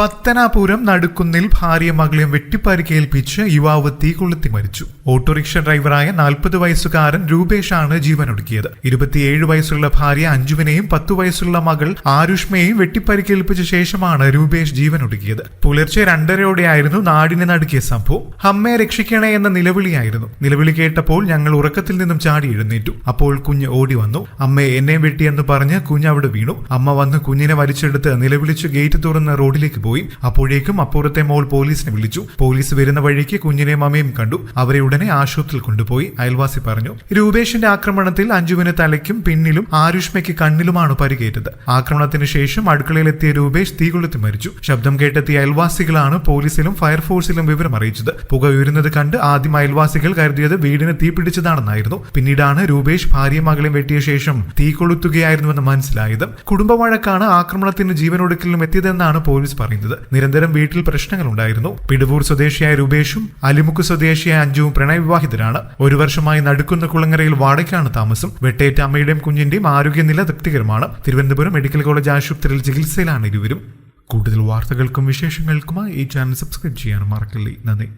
പത്തനാപുരം നടുക്കുന്നിൽ ഭാര്യ മകളെയും വെട്ടിപ്പരിക്കേൽപ്പിച്ച് യുവാവ് തീ കൊളുത്തി മരിച്ചു. ഓട്ടോറിക്ഷ ഡ്രൈവറായ നാൽപ്പത് വയസ്സുകാരൻ രൂപേഷാണ് ജീവനൊടുക്കിയത്. ഇരുപത്തിയേഴ് വയസ്സുള്ള ഭാര്യ അഞ്ജുവിനെയും പത്തു വയസ്സുള്ള മകൾ ആരുഷ്മയെയും വെട്ടിപ്പരിക്കേൽപ്പിച്ച ശേഷമാണ് രൂപേഷ് ജീവനൊടുക്കിയത്. പുലർച്ചെ രണ്ടരയോടെയായിരുന്നു നാടിനെ നടുക്കിയ സംഭവം. അമ്മയെ രക്ഷിക്കണേ എന്ന നിലവിളിയായിരുന്നു. നിലവിളി കേട്ടപ്പോൾ ഞങ്ങൾ ഉറക്കത്തിൽ നിന്നും ചാടി എഴുന്നേറ്റു. അപ്പോൾ കുഞ്ഞ് ഓടി വന്നു. അമ്മയെ എന്നെ വെട്ടിയെന്ന് പറഞ്ഞ് കുഞ്ഞ് അവിടെ വീണു. അമ്മ വന്ന് കുഞ്ഞിനെ വലിച്ചെടുത്ത് നിലവിളിച്ച് ഗേറ്റ് തുറന്ന് റോഡിലേക്ക് പോയി. അപ്പോഴേക്കും അപ്പുറത്തെ മോൾ പോലീസിനെ വിളിച്ചു. പോലീസ് വരുന്ന വഴിക്ക് കുഞ്ഞിനെയും അമ്മയും കണ്ടു. അവരെ ഉടനെ ആശുപത്രിയിൽ കൊണ്ടുപോയി. അയൽവാസി പറഞ്ഞു രൂപേഷിന്റെ ആക്രമണത്തിൽ അഞ്ജുവിന് തലയ്ക്കും പിന്നിലും ആരുഷ്മയ്ക്ക് കണ്ണിലുമാണ് പരിക്കേറ്റത്. ആക്രമണത്തിന് ശേഷം അടുക്കളയിലെത്തിയ രൂപേഷ് തീകൊളുത്തി മരിച്ചു. ശബ്ദം കേട്ടെത്തിയ അയൽവാസികളാണ് പോലീസിലും ഫയർഫോഴ്സിലും വിവരം അറിയിച്ചത്. പുക ഉയരുന്നത് കണ്ട് ആദ്യം അയൽവാസികൾ കരുതിയത് വീടിന് തീ പിടിച്ചതാണെന്നായിരുന്നു. പിന്നീടാണ് രൂപേഷ് ഭാര്യ മകളെ വെട്ടിയ ശേഷം തീ കൊളുത്തുകയായിരുന്നുവെന്ന് മനസ്സിലായത്. കുടുംബവഴക്കാണ് ആക്രമണത്തിന് ജീവനൊടുക്കലിലും എത്തിയതെന്നാണ് പോലീസ് പറയുന്നത്. നിരന്തരം വീട്ടിൽ പ്രശ്നങ്ങൾ ഉണ്ടായിരുന്നു പിടുവൂർ സ്വദേശിയായ രൂപേഷും അലിമുക്ക് സ്വദേശിയായ അഞ്ജുവും പ്രണയവിവാഹിതരാണ്. ഒരു വർഷമായി നടുക്കുന്ന കുളങ്ങരയിൽ വാടകയ്ക്കാണ് താമസം. വെട്ടേറ്റ അമ്മയുടെയും കുഞ്ഞിന്റെയും ആരോഗ്യനില തൃപ്തികരമാണ്. തിരുവനന്തപുരം മെഡിക്കൽ കോളേജ് ആശുപത്രിയിൽ ചികിത്സയിലാണ് ഇരുവരും. കൂടുതൽ വാർത്തകൾക്കും വിശേഷങ്ങൾക്കുമായി ഈ ചാനൽ സബ്സ്ക്രൈബ് ചെയ്യാനും മറക്കല്ലേ. നന്ദി.